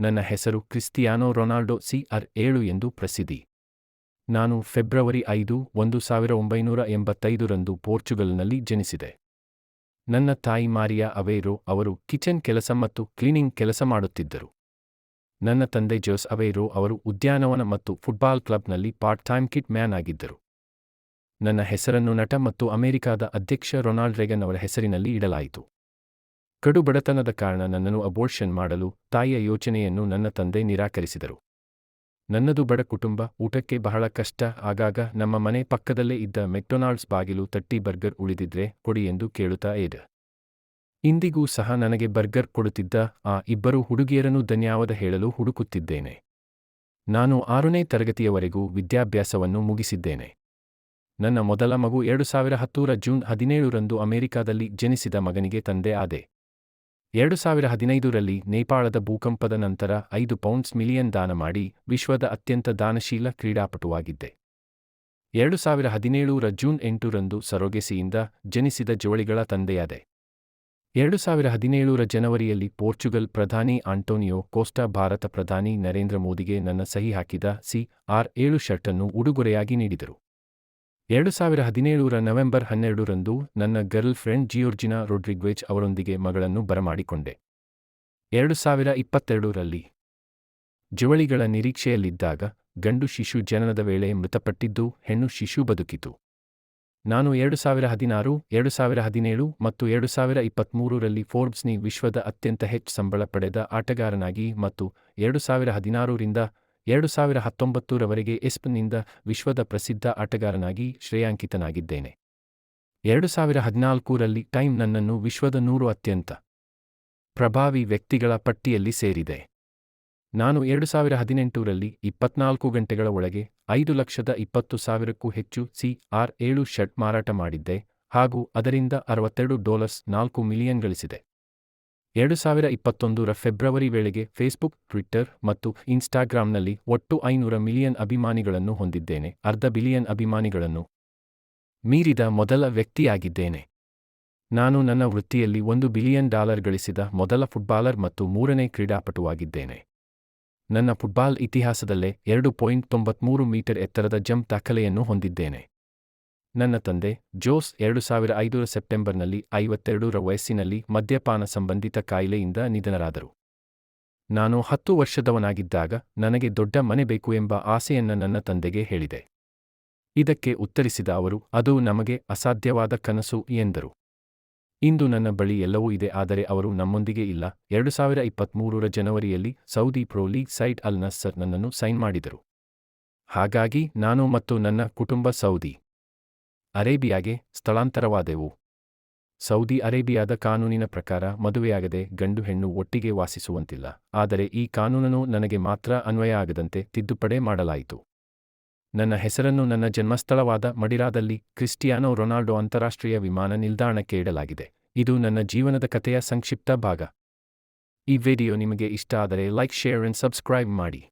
ನನ್ನ ಹೆಸರು ಕ್ರಿಸ್ತಿಯಾನೋ Ronaldo C R ಏಳು ಎಂದು ಪ್ರಸಿದ್ಧಿ. ನಾನು ಫೆಬ್ರವರಿ ಐದು, ಒಂದು ಸಾವಿರ ಒಂಬೈನೂರ ಎಂಬತ್ತೈದರಂದು ಪೋರ್ಚುಗಲ್ನಲ್ಲಿ ಜನಿಸಿದೆ. ನನ್ನ ತಾಯಿ ಮಾರಿಯಾ ಅವೇರೋ ಅವರು ಕಿಚನ್ ಕೆಲಸ ಮತ್ತು ಕ್ಲೀನಿಂಗ್ ಕೆಲಸ ಮಾಡುತ್ತಿದ್ದರು. ನನ್ನ ತಂದೆ ಜೋಸ್ ಅವೇರೋ ಅವರು ಉದ್ಯಾನವನ ಮತ್ತು ಫುಟ್ಬಾಲ್ ಕ್ಲಬ್ನಲ್ಲಿ ಪಾರ್ಟ್ ಟೈಮ್ ಕಿಟ್ ಮ್ಯಾನ್ ಆಗಿದ್ದರು. ನನ್ನ ಹೆಸರನ್ನು ನಟ ಮತ್ತು ಅಮೆರಿಕಾದ ಅಧ್ಯಕ್ಷ ರೊನಾಲ್ಡ್ ರೆಗನ್ ಅವರ ಹೆಸರಿನಲ್ಲಿ ಇಡಲಾಯಿತು. ಕಡು ಬಡತನದ ಕಾರಣ ನನ್ನನ್ನು ಅಬೋರ್ಷನ್ ಮಾಡಲು ತಾಯಿಯ ಯೋಚನೆಯನ್ನು ನನ್ನ ತಂದೆ ನಿರಾಕರಿಸಿದರು. ನನ್ನದು ಬಡ ಕುಟುಂಬ, ಊಟಕ್ಕೆ ಬಹಳ ಕಷ್ಟ, ಆಗಾಗ ನಮ್ಮ ಮನೆ ಪಕ್ಕದಲ್ಲೇ ಇದ್ದ ಮೆಕ್ಡೊನಾಲ್ಡ್ಸ್ ಬಾಗಿಲು ತಟ್ಟಿ ಬರ್ಗರ್ ಉಳಿದಿದ್ರೆ ಕೊಡಿ ಎಂದು ಕೇಳುತ್ತಾ ಏದ ಇಂದಿಗೂ ಸಹ ನನಗೆ ಬರ್ಗರ್ ಕೊಡುತ್ತಿದ್ದ ಆ ಇಬ್ಬರು ಹುಡುಗಿಯರನ್ನು ಧನ್ಯವಾದ ಹೇಳಲು ಹುಡುಕುತ್ತಿದ್ದೇನೆ. ನಾನು ಆರನೇ ತರಗತಿಯವರೆಗೂ ವಿದ್ಯಾಭ್ಯಾಸವನ್ನು ಮುಗಿಸಿದ್ದೇನೆ. ನನ್ನ ಮೊದಲ ಮಗು ಎರಡು ಸಾವಿರ ಹತ್ತೂರ ಜೂನ್ ಹದಿನೇಳರಂದು ಅಮೆರಿಕಾದಲ್ಲಿ ಜನಿಸಿದ ಮಗನಿಗೆ ತಂದೆ ಆದೆ. ಎರಡು ಸಾವಿರ ಹದಿನೈದರಲ್ಲಿ ನೇಪಾಳದ ಭೂಕಂಪದ ನಂತರ ಐದು ಪೌಂಡ್ಸ್ ಮಿಲಿಯನ್ ದಾನ ಮಾಡಿ ವಿಶ್ವದ ಅತ್ಯಂತ ದಾನಶೀಲ ಕ್ರೀಡಾಪಟುವಾಗಿದ್ದೆ. ಎರಡು ಸಾವಿರ ಹದಿನೇಳರ ಜೂನ್ ಎಂಟರಂದು ಸರೋಗೆಸಿಯಿಂದ ಜನಿಸಿದ ಜೋಳಿಗಳ ತಂದೆಯಾದೆ. ಎರಡು ಸಾವಿರ ಹದಿನೇಳರ ಜನವರಿಯಲ್ಲಿ ಪೋರ್ಚುಗಲ್ ಪ್ರಧಾನಿ ಆಂಟೋನಿಯೋ ಕೋಸ್ಟಾ ಭಾರತ ಪ್ರಧಾನಿ ನರೇಂದ್ರ ಮೋದಿಗೆ ನನ್ನ ಸಹಿ ಹಾಕಿದ ಸಿ ಆರ್ ಏಳು ಶರ್ಟನ್ನು ಉಡುಗೊರೆಯಾಗಿ ನೀಡಿದರು. ಎರಡು ಸಾವಿರ ಹದಿನೇಳರ ನವೆಂಬರ್ ಹನ್ನೆರಡರಂದು ನನ್ನ ಗರ್ಲ್ ಫ್ರೆಂಡ್ ಜಿಯೋರ್ಜಿನಾ ರೋಡ್ರಿಗ್ವೇಜ್ ಅವರೊಂದಿಗೆ ಮಗಳನ್ನು ಬರಮಾಡಿಕೊಂಡೆ. ಎರಡು ಸಾವಿರ ಇಪ್ಪತ್ತೆರಡರಲ್ಲಿ ಜವಳಿಗಳ ನಿರೀಕ್ಷೆಯಲ್ಲಿದ್ದಾಗ ಗಂಡು ಶಿಶು ಜನನದ ವೇಳೆ ಮೃತಪಟ್ಟಿದ್ದು ಹೆಣ್ಣು ಶಿಶು ಬದುಕಿತು. ನಾನು ಎರಡು ಸಾವಿರ ಹದಿನಾರು, ಎರಡು ಸಾವಿರ ಹದಿನೇಳು ಮತ್ತು ಎರಡು ಸಾವಿರ ಇಪ್ಪತ್ತ್ಮೂರರಲ್ಲಿ ಫೋರ್ಬ್ಸ್ನಿ ವಿಶ್ವದ ಅತ್ಯಂತ ಹೆಚ್ಚು ಸಂಬಳ ಪಡೆದ ಆಟಗಾರನಾಗಿ ಮತ್ತು ಎರಡು ಸಾವಿರ ಹದಿನಾರರಿಂದ ಎರಡು ಸಾವಿರ ಹತ್ತೊಂಬತ್ತರವರೆಗೆ ಎಸ್ಪ್ನಿಂದ ವಿಶ್ವದ ಪ್ರಸಿದ್ಧ ಆಟಗಾರನಾಗಿ ಶ್ರೇಯಾಂಕಿತನಾಗಿದ್ದೇನೆ. ಎರಡು ಸಾವಿರ ಹದಿನಾಲ್ಕರಲ್ಲಿ ಟೈಮ್ ನನ್ನನ್ನು ವಿಶ್ವದ ನೂರು ಅತ್ಯಂತ ಪ್ರಭಾವಿ ವ್ಯಕ್ತಿಗಳ ಪಟ್ಟಿಯಲ್ಲಿ ಸೇರಿದೆ. ನಾನು ಎರಡು ಸಾವಿರ ಹದಿನೆಂಟರಲ್ಲಿ ಇಪ್ಪತ್ನಾಲ್ಕು ಗಂಟೆಗಳ ಒಳಗೆ ಐದು ಲಕ್ಷದ ಇಪ್ಪತ್ತು ಸಾವಿರಕ್ಕೂ ಹೆಚ್ಚು ಸಿ ಆರ್ ಏಳು ಶರ್ಟ್ ಮಾರಾಟ ಮಾಡಿದ್ದೆ ಹಾಗೂ ಅದರಿಂದ ಅರವತ್ತೆರಡು ಡಾಲರ್ಸ್ ನಾಲ್ಕು ಮಿಲಿಯನ್ ಗಳಿಸಿದೆ. ಎರಡು ಸಾವಿರ ಇಪ್ಪತ್ತೊಂದರ ಫೆಬ್ರವರಿ ವೇಳೆಗೆ ಫೇಸ್ಬುಕ್, ಟ್ವಿಟ್ಟರ್ ಮತ್ತು ಇನ್ಸ್ಟಾಗ್ರಾಂನಲ್ಲಿ ಒಟ್ಟು ಐನೂರ ಮಿಲಿಯನ್ ಅಭಿಮಾನಿಗಳನ್ನು ಹೊಂದಿದ್ದೇನೆ. ಅರ್ಧ ಬಿಲಿಯನ್ ಅಭಿಮಾನಿಗಳನ್ನು ಮೀರಿದ ಮೊದಲ ವ್ಯಕ್ತಿಯಾಗಿದ್ದೇನೆ. ನಾನು ನನ್ನ ವೃತ್ತಿಯಲ್ಲಿ ಒಂದು ಬಿಲಿಯನ್ ಡಾಲರ್ ಗಳಿಸಿದ ಮೊದಲ ಫುಟ್ಬಾಲರ್ ಮತ್ತು ಮೂರನೇ ಕ್ರೀಡಾಪಟುವಾಗಿದ್ದೇನೆ. ನನ್ನ ಫುಟ್ಬಾಲ್ ಇತಿಹಾಸದಲ್ಲೇ ಎರಡು ಪಾಯಿಂಟ್ ತೊಂಬತ್ಮೂರು ಮೀಟರ್ ಎತ್ತರದ ಜಂಪ್ ದಾಖಲೆಯನ್ನು ಹೊಂದಿದ್ದೇನೆ. ನನ್ನ ತಂದೆ ಜೋಸ್ ಎರಡು ಸಾವಿರ ಐದರ ಸೆಪ್ಟೆಂಬರ್ನಲ್ಲಿ ಐವತ್ತೆರಡರ ವಯಸ್ಸಿನಲ್ಲಿ ಮದ್ಯಪಾನ ಸಂಬಂಧಿತ ಕಾಯಿಲೆಯಿಂದ ನಿಧನರಾದರು. ನಾನು ಹತ್ತು ವರ್ಷದವನಾಗಿದ್ದಾಗ ನನಗೆ ದೊಡ್ಡ ಮನೆ ಬೇಕು ಎಂಬ ಆಸೆಯನ್ನ ನನ್ನ ತಂದೆಗೆ ಹೇಳಿದೆ. ಇದಕ್ಕೆ ಉತ್ತರಿಸಿದ ಅವರು, ಅದು ನಮಗೆ ಅಸಾಧ್ಯವಾದ ಕನಸು ಎಂದರು. ಇಂದು ನನ್ನ ಬಳಿ ಎಲ್ಲವೂ ಇದೆ, ಆದರೆ ಅವರು ನಮ್ಮೊಂದಿಗೆ ಇಲ್ಲ. ಎರಡು ಸಾವಿರ ಇಪ್ಪತ್ತ್ಮೂರರ ಜನವರಿಯಲ್ಲಿ ಸೌದಿ ಪ್ರೊ ಲೀಗ್ ಸೈಟ್ ಅಲ್ ನಸ್ಸರ್ ನನ್ನನ್ನು ಸೈನ್ ಮಾಡಿದರು. ಹಾಗಾಗಿ ನಾನು ಮತ್ತು ನನ್ನ ಕುಟುಂಬ ಸೌದಿ ಅರೇಬಿಯಾಗೆ ಸ್ಥಳಾಂತರವಾದೆವು. ಸೌದಿ ಅರೇಬಿಯಾದ ಕಾನೂನಿನ ಪ್ರಕಾರ ಮದುವೆಯಾಗದೆ ಗಂಡು ಹೆಣ್ಣು ಒಟ್ಟಿಗೆ ವಾಸಿಸುವಂತಿಲ್ಲ, ಆದರೆ ಈ ಕಾನೂನನ್ನು ನನಗೆ ಮಾತ್ರ ಅನ್ವಯ ಆಗದಂತೆ ತಿದ್ದುಪಡೆ ಮಾಡಲಾಯಿತು. ನನ್ನ ಹೆಸರನ್ನು ನನ್ನ ಜನ್ಮಸ್ಥಳವಾದ ಮಡಿರಾದಲ್ಲಿ ಕ್ರಿಸ್ಟಿಯಾನೋ ರೊನಾಲ್ಡೊ ಅಂತಾರಾಷ್ಟ್ರೀಯ ವಿಮಾನ ನಿಲ್ದಾಣಕ್ಕೆ ಇಡಲಾಗಿದೆ. ಇದು ನನ್ನ ಜೀವನದ ಕಥೆಯ ಸಂಕ್ಷಿಪ್ತ ಭಾಗ. ಈ ವಿಡಿಯೋ ನಿಮಗೆ ಇಷ್ಟ ಆದರೆ ಲೈಕ್, ಶೇರ್ ಅಂಡ್ ಸಬ್ಸ್ಕ್ರೈಬ್ ಮಾಡಿ.